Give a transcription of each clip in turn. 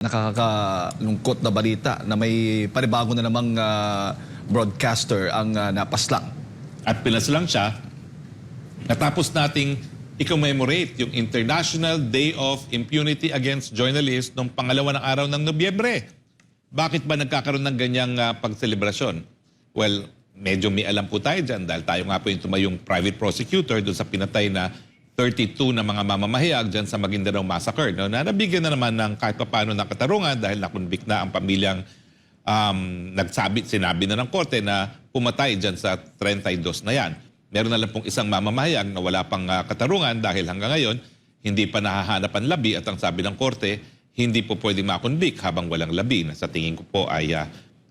Nakakalungkot na balita na may panibago na namang ah, broadcaster ang ah, napaslang. At pinas lang siya, natapos nating i-commemorate yung International Day of Impunity Against Journalists noong pangalawa ng araw ng Nobyembre. Bakit ba nagkakaroon ng ganyang uh, pagselebrasyon? Well, medyo may alam po tayo dyan dahil tayo nga po yung tumayong private prosecutor doon sa pinatay na 32 na mga mamamahayag dyan sa Maguindanao Massacre. No? Na nabigyan na naman ng kahit papano ng katarungan dahil nakunbik na ang pamilyang um, nagsabi, sinabi na ng korte na pumatay dyan sa 32 na yan. Meron na lang pong isang mamamahayag na wala pang ah, katarungan dahil hanggang ngayon hindi pa nahahanap ang labi at ang sabi ng korte, hindi po pwedeng makonvict habang walang labi na sa tingin ko po ay ah,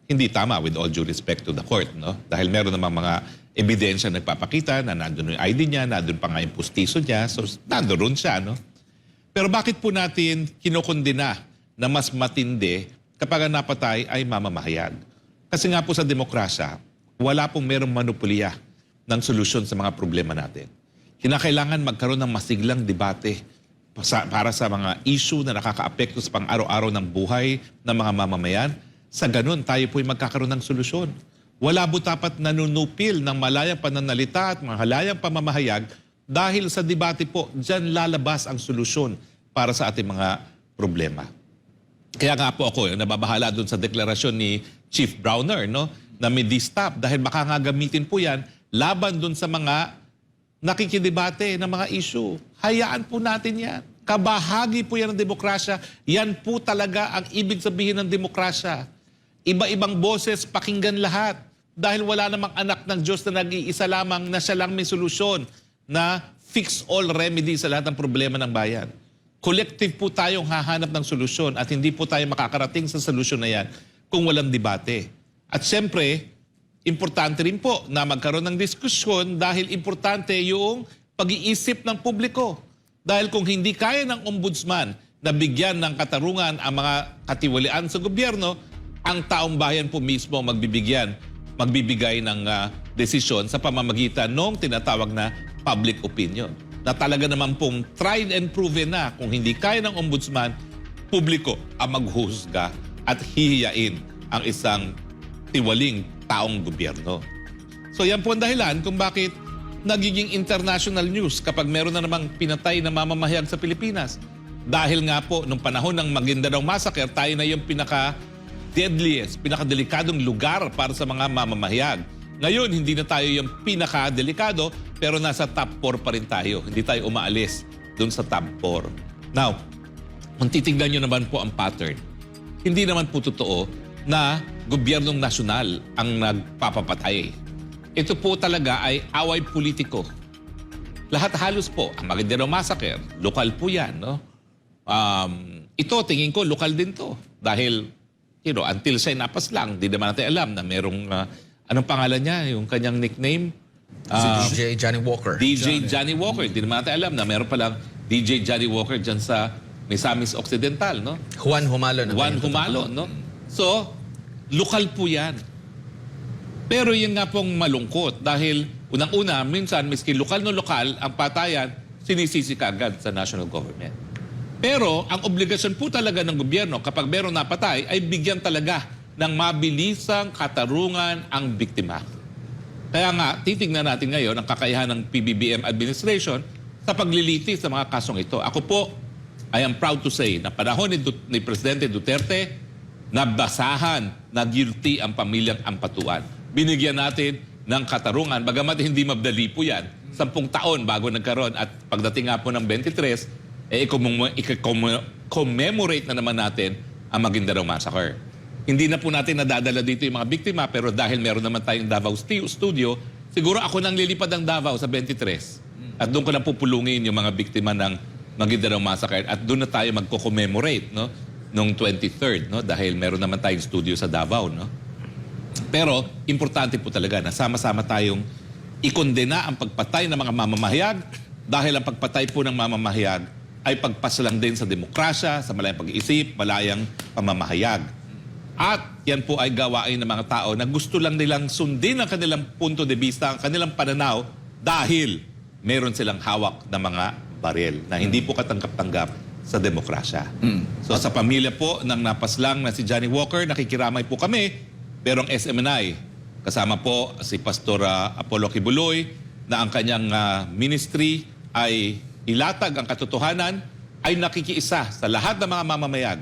hindi tama with all due respect to the court. No? Dahil meron namang mga ebidensya nagpapakita na nandun yung ID niya, nandun pa nga yung pustiso niya, so nandun siya. No? Pero bakit po natin kinukundina na mas matindi kapag ang napatay ay mamamahayag? Kasi nga po sa demokrasya, wala pong merong manupulya ng solusyon sa mga problema natin. Kinakailangan magkaroon ng masiglang debate para sa mga issue na nakakaapekto sa pang-araw-araw ng buhay ng mga mamamayan. Sa ganun, tayo po'y magkakaroon ng solusyon. Wala po dapat nanunupil ng malayang pananalita at mahalayang pamamahayag dahil sa debate po, dyan lalabas ang solusyon para sa ating mga problema. Kaya nga po ako, yung nababahala doon sa deklarasyon ni Chief Browner, no, na may stop dahil baka nga gamitin po yan laban doon sa mga nakikidebate ng mga issue. Hayaan po natin yan. Kabahagi po yan ng demokrasya. Yan po talaga ang ibig sabihin ng demokrasya. Iba-ibang boses, pakinggan lahat. Dahil wala namang anak ng Diyos na nag-iisa lamang na siya lang may solusyon na fix-all remedy sa lahat ng problema ng bayan. Collective po tayong hahanap ng solusyon at hindi po tayo makakarating sa solusyon na yan kung walang debate. At siyempre, importante rin po na magkaroon ng diskusyon dahil importante yung pag-iisip ng publiko. Dahil kung hindi kaya ng ombudsman na bigyan ng katarungan ang mga katiwalian sa gobyerno, ang taong bayan po mismo magbibigyan, magbibigay ng ah, desisyon sa pamamagitan ng tinatawag na public opinion. Na talaga naman pong tried and proven na kung hindi kaya ng ombudsman, publiko ang maghuhusga at hihiyain ang isang tiwaling taong gobyerno. So yan po ang dahilan kung bakit nagiging international news kapag meron na namang pinatay na mamamahayag sa Pilipinas. Dahil nga po, nung panahon ng Maguindanao Massacre, tayo na yung pinaka deadliest, pinakadelikadong lugar para sa mga mamamahayag. Ngayon, hindi na tayo yung pinakadelikado, pero nasa top 4 pa rin tayo. Hindi tayo umaalis dun sa top 4. Now, kung titignan nyo naman po ang pattern, hindi naman po totoo na gobyernong nasyonal ang nagpapapatay. Ito po talaga ay away politiko. Lahat halos po, ang Maguindanao Massacre, lokal po yan. No? Um, ito, tingin ko, lokal din to. Dahil, you know, until siya napas lang, di naman natin alam na merong, uh, anong pangalan niya, yung kanyang nickname? Si DJ Johnny Walker. DJ Johnny Walker. Di naman natin alam na meron palang DJ Johnny Walker dyan sa Misamis Occidental, no? Juan Humalo. na Juan Humalo, no? So, lokal po yan. Pero yun nga pong malungkot dahil unang-una, minsan, miski lokal no lokal, ang patayan, sinisisi ka agad sa national government. Pero ang obligasyon po talaga ng gobyerno kapag meron napatay ay bigyan talaga ng mabilisang katarungan ang biktima. Kaya nga, titignan natin ngayon ang kakayahan ng PBBM administration sa pagliliti sa mga kasong ito. Ako po, I am proud to say na panahon ni, Du- ni Presidente Duterte, nabasahan na guilty ang pamilyang Ampatuan. Binigyan natin ng katarungan, bagamat hindi mabdali po yan, sampung taon bago nagkaroon at pagdating nga po ng 23, eh, i-commem- i-commemorate na naman natin ang Maguindanao Massacre. Hindi na po natin nadadala dito yung mga biktima pero dahil meron naman tayong Davao Stu- Studio, siguro ako nang lilipad ng Davao sa 23. At doon ko lang pupulungin yung mga biktima ng Maguindanao Massacre at doon na tayo magko-commemorate no nung 23rd no dahil meron naman tayong studio sa Davao no. Pero importante po talaga na sama-sama tayong ikondena ang pagpatay ng mga mamamahayag dahil ang pagpatay po ng mamamahayag ay pagpasalang din sa demokrasya, sa malayang pag-iisip, malayang pamamahayag. At yan po ay gawain ng mga tao na gusto lang nilang sundin ang kanilang punto de vista, ang kanilang pananaw dahil meron silang hawak na mga baril na hindi po katanggap-tanggap sa demokrasya. So sa pamilya po ng napaslang na si Johnny Walker, nakikiramay po kami. Pero ang SMNI, kasama po si Pastor ah, Apollo Kibuloy, na ang kanyang ah, ministry ay ilatag ang katotohanan, ay nakikiisa sa lahat ng mga mamamayag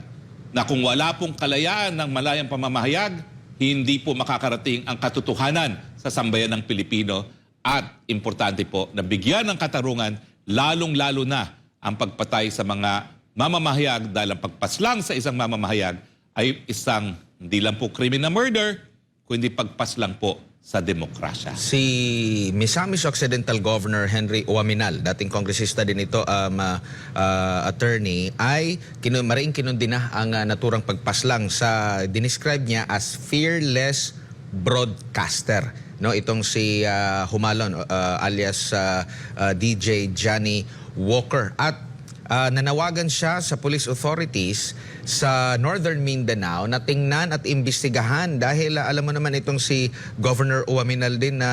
na kung wala pong kalayaan ng malayang pamamahayag, hindi po makakarating ang katotohanan sa sambayan ng Pilipino. At importante po na bigyan ng katarungan lalong-lalo na ang pagpatay sa mga mamamahayag dahil ang pagpaslang sa isang mamamahayag ay isang hindi lang po krimen na murder, kundi pagpaslang po sa demokrasya. Si Misamis Occidental Governor Henry Uaminal, dating kongresista din ito, um, uh, uh, attorney, ay kinu maring kinundina ang uh, naturang pagpaslang sa dinescribe niya as fearless broadcaster. No, itong si uh, Humalon uh, alias uh, uh, DJ Johnny Walker at Ah, nanawagan siya sa police authorities sa Northern Mindanao na tingnan at imbestigahan dahil ah, alam mo naman itong si Governor Uaminal din na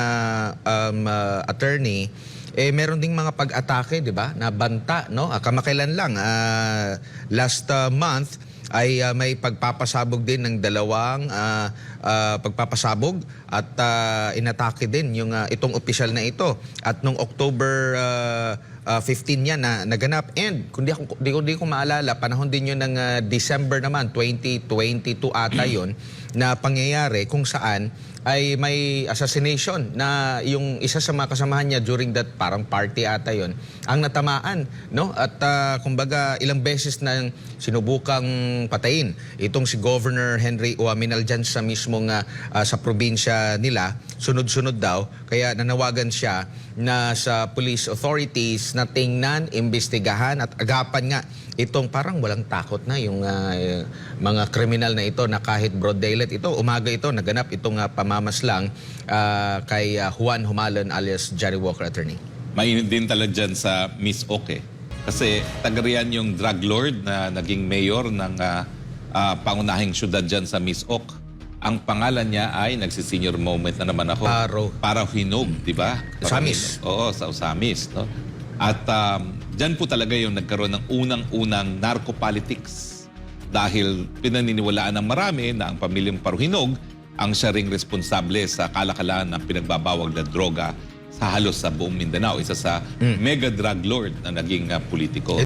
um, ah, attorney eh meron ding mga pag-atake, 'di ba? Na banta, no? Ah, kamakailan lang ah, last ah, month ay ah, may pagpapasabog din ng dalawang ah, ah, pagpapasabog at ah, inatake din yung ah, itong opisyal na ito. At nung October ah, ah, 15 yan na naganap. And kung di ako di di ko maalala panahon din yun ng ah, December naman 2022 ata yun na pangyayari kung saan ay may assassination na yung isa sa mga kasamahan niya during that parang party ata yon ang natamaan no? At ah, kumbaga ilang beses na sinubukang patayin itong si Governor Henry Uaminal dyan sa mismong ah, sa probinsya nila. Sunod-sunod daw. Kaya nanawagan siya na sa police authorities na tingnan, imbestigahan at agapan nga itong parang walang takot na yung eh, mga kriminal na ito na kahit broad daylight ito umaga ito naganap itong ah, pamamaslang ah, kay ah, Juan Humalon alias Johnny Walker attorney. Mainit din talaga dyan sa Miss Oke. Kasi tagarian yung drug lord na naging mayor ng ah, ah, pangunahing syudad dyan sa Miss Ok. Ang pangalan niya ay, nagsisenior moment na naman ako. Paro. Para Hinog, di ba? Usamis. Oo, sa Usamis. No? At um, dyan po talaga yung nagkaroon ng unang-unang narco-politics. Dahil pinaniniwalaan ng marami na ang pamilyang Paruhinog ang siya ring responsable sa kalakalan ng pinagbabawag na droga sa halos sa buong Mindanao. Isa sa mega drug lord na naging uh, politiko.